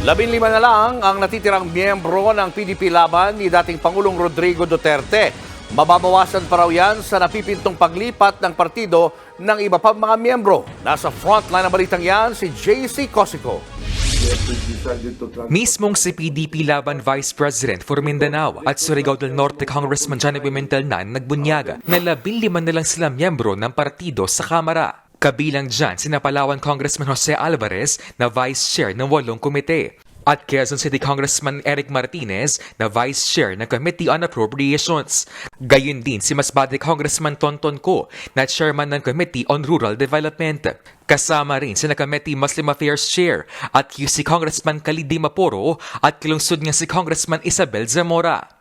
Labing lima na lang ang natitirang miyembro ng PDP laban ni dating Pangulong Rodrigo Duterte. Mababawasan pa raw yan sa napipintong paglipat ng partido ng iba pang mga miyembro. Nasa frontline ng balitang yan si JC Cosico. Mismong si PDP Laban Vice President for Mindanao at Surigao del Norte Congressman Johnny Pimentel na nagbunyaga na labing lima na lang sila miyembro ng partido sa Kamara. Kabilang dyan si Napalawan Congressman Jose Alvarez na Vice Chair ng walong komite at Quezon City Congressman Eric Martinez na Vice Chair ng Committee on Appropriations. Gayun din si Masbate Congressman Tonton Ko na Chairman ng Committee on Rural Development. Kasama rin si Committee Muslim Affairs Chair at QC Congressman Khalid Maporo at kilungsod nga si Congressman Isabel Zamora.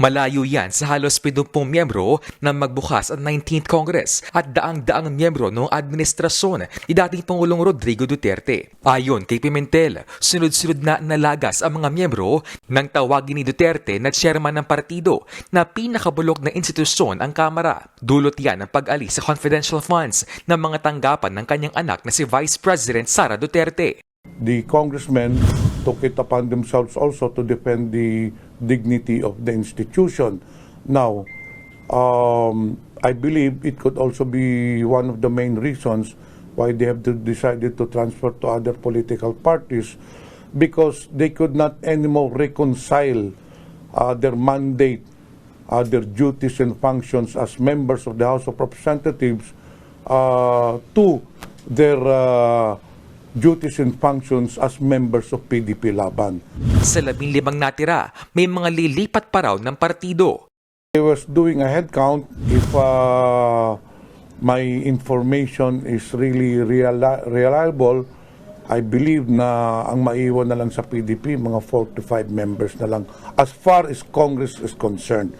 Malayo yan sa halos 70 miyembro ng magbukas ang 19th Congress at daang-daang miyembro ng administrasyon ni dating Pangulong Rodrigo Duterte. Ayon kay Pimentel, sunod-sunod na nalagas ang mga miyembro ng tawagin ni Duterte na chairman ng partido na pinakabulok na institusyon ang Kamara. Dulot yan ng pag-alis sa confidential funds ng mga tanggapan ng kanyang anak na si Vice President Sara Duterte. the congressmen took it upon themselves also to defend the dignity of the institution. Now, um, I believe it could also be one of the main reasons why they have to decided to transfer to other political parties because they could not anymore reconcile uh, their mandate, uh, their duties and functions as members of the House of Representatives uh, to their uh, duties and functions as members of PDP Laban. Sa labing limang natira, may mga lilipat pa raw ng partido. I was doing a head count if uh, my information is really reali- reliable. I believe na ang maiwan na lang sa PDP, mga 45 members na lang as far as Congress is concerned.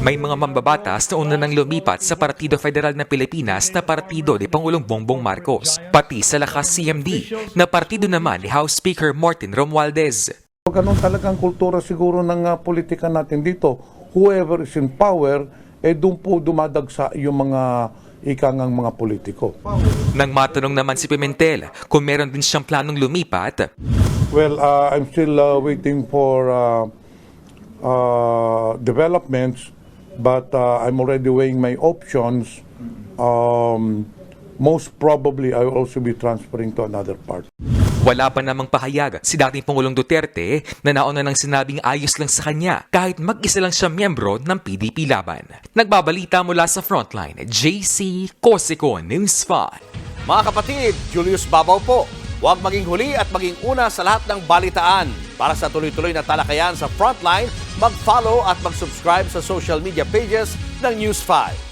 May mga mambabatas na una nang lumipat sa Partido Federal ng Pilipinas na partido ni Pangulong Bongbong Marcos, pati sa lakas CMD na partido naman ni House Speaker Martin Romualdez. Ganun talagang kultura siguro ng uh, politika natin dito. Whoever is in power, eh doon po dumadagsa yung mga ikangang mga politiko. Nang matanong naman si Pimentel kung meron din siyang planong lumipat, Well, uh, I'm still uh, waiting for uh, uh, developments, but uh, I'm already weighing my options. Um, most probably, I will also be transferring to another part. Wala pa namang pahayag si dating Pangulong Duterte na nauna nang sinabing ayos lang sa kanya kahit mag-isa lang siya miyembro ng PDP laban. Nagbabalita mula sa frontline, JC Cosico News 5. Mga kapatid, Julius Babaw po. Huwag maging huli at maging una sa lahat ng balitaan. Para sa tuloy-tuloy na talakayan sa Frontline, mag-follow at mag-subscribe sa social media pages ng News 5.